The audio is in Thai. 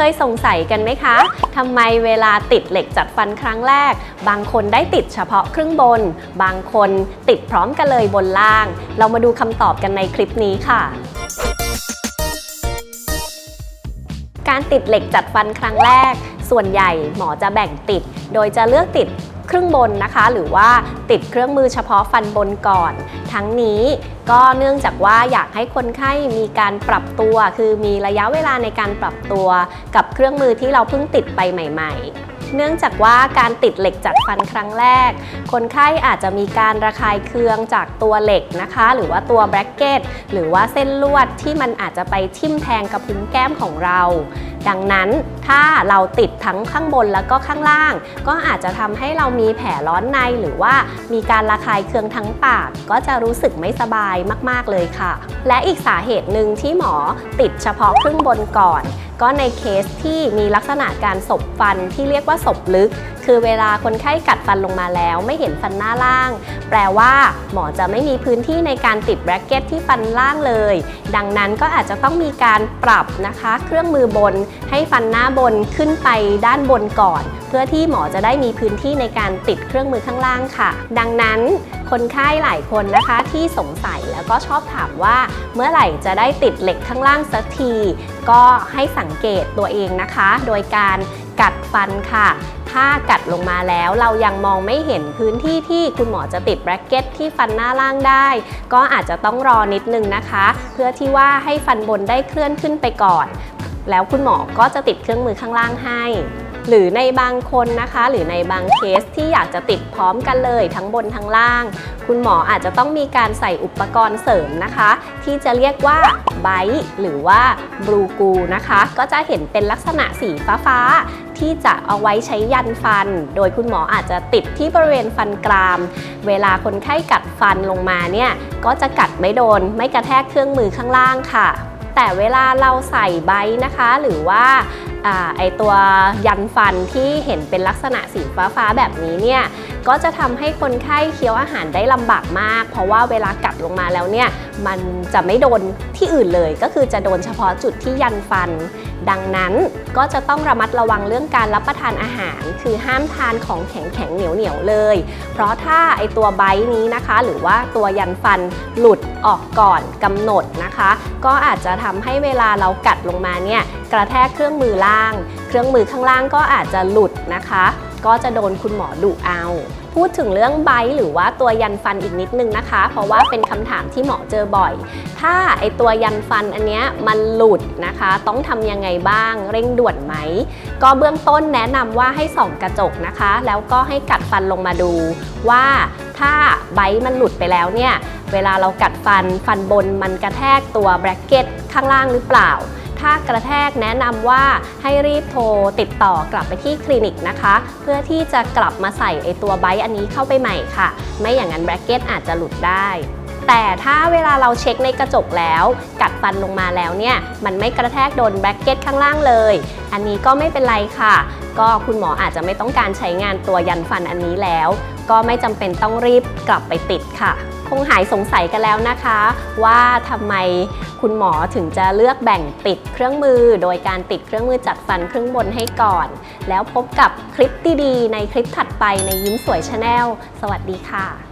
เคยสงสัยกันไหมคะทำไมเวลาติดเหล็กจัดฟันครั้งแรก บางคนได้ติดเฉพาะครึ่งบน บางคนติดพร้อมกันเลยบนล่าง เรามาดูคำตอบกันในคลิปนี้ค่ะการติดเหล็กจัดฟันครั้งแรก ส่วนใหญ่หมอจะแบ่งติด โดยจะเลือกติด ครึ่งบนนะคะ หรือว่าติดเครื่องมือเฉพาะฟันบนก่อน ทั้งนี้ก็เนื่องจากว่าอยากให้คนไข้มีการปรับตัว คือมีระยะเวลาในการปรับตัว กับเครื่องมือที่เราเพิ่งติดไปใหม่ ๆเนื่องจากว่าการติดเหล็กจัดฟันครั้งแรก คนไข้อาจจะมีการระคายเคืองจากตัวเหล็กนะคะ หรือว่าตัวแบรกเก็ตหรือว่าเส้นลวดที่มันอาจจะไปทิ่มแทงกับพุ้งแก้มของเรา ดังนั้นถ้าเราติดทั้งข้างบนแล้วก็ข้างล่าง ก็อาจจะทำให้เรามีแผลร้อนในหรือว่ามีการระคายเคืองทั้งปาก ก็จะรู้สึกไม่สบายมาก ๆ เลยค่ะ และอีกสาเหตุหนึ่งที่หมอติดเฉพาะครึ่งบนก่อน ก็ในเคสที่มีลักษณะการสบฟันที่เรียกว่าสบลึก คือเวลาคนไข้กัดฟันลงมาแล้ว ไม่เห็นฟันหน้าล่าง แปลว่าหมอจะไม่มีพื้นที่ในการติดแบรกเก็ตที่ฟันล่างเลย ดังนั้นก็อาจจะต้องมีการปรับนะคะ เครื่องมือบนให้ฟันหน้าบนขึ้นไปด้านบนก่อน เพื่อที่หมอจะได้มีพื้นที่ในการติดเครื่องมือข้างล่างค่ะ ดังนั้นคนไข้หลายคนนะคะที่สงสัยแล้วก็ชอบถามว่า เมื่อไหร่จะได้ติดเหล็กข้างล่างสักที ก็ให้สังเกตตัวเองนะคะ โดยการกัดฟันค่ะ ถ้ากัดลงมาแล้วเรายังมองไม่เห็นพื้นที่ที่คุณหมอจะติดแบรกเก็ตที่ฟันหน้าล่างได้ ก็อาจจะต้องรอนิดนึงนะคะ เพื่อที่ว่าให้ฟันบนได้เคลื่อนขึ้นไปก่อน แล้วคุณหมอก็จะติดเครื่องมือข้างล่างให้ หรือในบางคนนะคะ หรือในบางเคสที่อยากจะติดพร้อมกันเลยทั้งบนทั้งล่าง คุณหมออาจจะต้องมีการใส่อุปกรณ์เสริมนะคะ ที่จะเรียกว่าไบหรือว่าบลูกูนะคะ ก็จะเห็นเป็นลักษณะสีฟ้าๆที่จะเอาไว้ใช้ยันฟัน โดยคุณหมออาจจะติดที่บริเวณฟันกราม เวลาคนไข้กัดฟันลงมาเนี่ย ก็จะกัดไม่โดน ไม่กระแทกเครื่องมือข้างล่างค่ะ แต่เวลาเราใส่ไบนะคะ หรือว่า อไอตัวยันฟันที่เห็นเป็นลักษณะสีฟ้าๆแบบนี้เนี่ย ก็จะทำให้คนไข้เคี้ยวอาหารได้ลำบากมาก เพราะว่าเวลากัดลงมาแล้วเนี่ยมันจะไม่โดนที่อื่นเลย ก็คือจะโดนเฉพาะจุดที่ยันฟัน ดังนั้นก็จะต้องระมัดระวังเรื่องการรับประทานอาหาร คือห้ามทานของแข็งๆเหนียวๆเลย เพราะถ้าไอตัวไบต์นี้นะคะ หรือว่าตัวยันฟันหลุดออกก่อนกำหนดนะคะ ก็อาจจะทำให้เวลาเรากัดลงมาเนี่ยกระแทกเครื่องมือล่าง เครื่องมือข้างล่างก็อาจจะหลุดนะคะ ก็จะโดนคุณหมอดุเอา พูดถึงเรื่องไบต์หรือว่าตัวยันฟันอีกนิดนึงนะคะ เพราะว่าเป็นคำถามที่หมอเจอบ่อย ถ้าไอตัวยันฟันอันเนี้ยมันหลุดนะคะ ต้องทำยังไงบ้าง เร่งด่วนไหม ก็เบื้องต้นแนะนำว่าให้ส่องกระจกนะคะ แล้วก็ให้กัดฟันลงมาดูว่าถ้าไบต์มันหลุดไปแล้วเนี่ย เวลาเรากัดฟันฟันบนมันกระแทกตัวแบรกเก็ตข้างล่างหรือเปล่า ถ้ากระแทกแนะนำว่าให้รีบโทรติดต่อกลับไปที่คลินิกนะคะ เพื่อที่จะกลับมาใส่ไอตัวไบต์อันนี้เข้าไปใหม่ค่ะ ไม่อย่างนั้นแบรกเก็ตอาจจะหลุดได้แต่ถ้าเวลาเราเช็คในกระจกแล้ว กัดฟันลงมาแล้วเนี่ย มันไม่กระแทกโดนแบรกเก็ตข้างล่างเลย อันนี้ก็ไม่เป็นไรค่ะ ก็คุณหมออาจจะไม่ต้องการใช้งานตัวยันฟันอันนี้แล้ว ก็ไม่จำเป็นต้องรีบกลับไปติดค่ะ คงหายสงสัยกันแล้วนะคะ ว่าทำไมคุณหมอถึงจะเลือกแบ่งติดเครื่องมือ โดยการติดเครื่องมือจัดฟันครึ่งบนให้ก่อน แล้วพบกับคลิปดีๆในคลิปถัดไปในยิ้มสวยชาแนลสวัสดีค่ะ